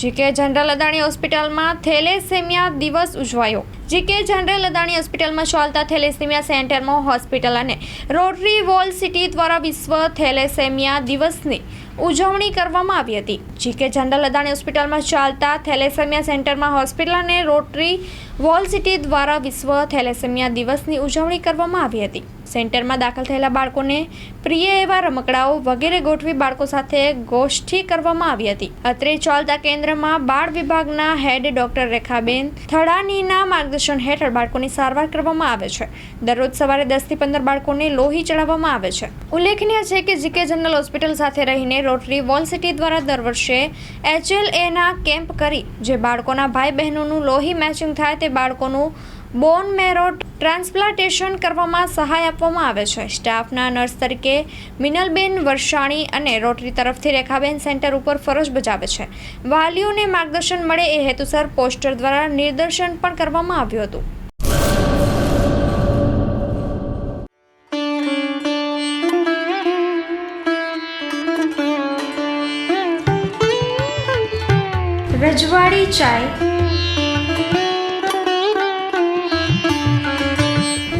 GK general Adani હોસ્પિટલમાં thalassemia દિવસ ઉજવાયો. જીકે જનરલ અદાણી હોસ્પિટલમાં ચાલતા થેલેસેમિયા સેન્ટરમાં હોસ્પિટલ અને રોટરી વોલ સિટી દ્વારા વિશ્વ થેલેસેમિયા દિવસની ઉજવણી કરવામાં આવી હતી. જીકે જનરલ અદાણી હોસ્પિટલમાં ચાલતા થેલેસેમિયા સેન્ટરમાં હોસ્પિટલ અને રોટરી વોલ સિટી દ્વારા વિશ્વ થેલેસેમિયા દિવસની ઉજવણી કરવામાં આવી હતી. સેન્ટરમાં દાખલ થયેલા બાળકોને પ્રિય એવા રમકડાઓ વગેરે ગોઠવી બાળકો સાથે ગોષ્ઠી કરવામાં આવી હતી. અત્રે ચાલતા કેન્દ્રમાં બાળ વિભાગના હેડ ડોક્ટર રેખાબેન થડાનીના માર્ગદર્શન હેઠળ બાળકોની સારવાર કરવામાં આવે છે. દરરોજ સવારે દસથી પંદર બાળકોને લોહી ચડાવવામાં આવે છે. ઉલ્લેખનીય છે કે જીકે જનરલ હોસ્પિટલ સાથે રહીને રોટરી વોલ સિટી દ્વારા દર વર્ષે એચએલએના કેમ્પ કરી જે બાળકોના ભાઈ બહેનોનું લોહી મેચિંગ થાય તે બાળકોનું બોન મેરો ટ્રાન્સપ્લાન્ટેશન કરવામાં સહાય આપવામાં આવે છે. સ્ટાફના નર્સ તરીકે મિનલબેન વરસાણી અને રોટરી તરફથી રેખાબેન સેન્ટર ઉપર ફરજ બજાવે છે. વાલીઓને માર્ગદર્શન મળે એ હેતુસર પોસ્ટર દ્વારા નિદર્શન પણ કરવામાં આવ્યું હતું. રજવાડી ચાય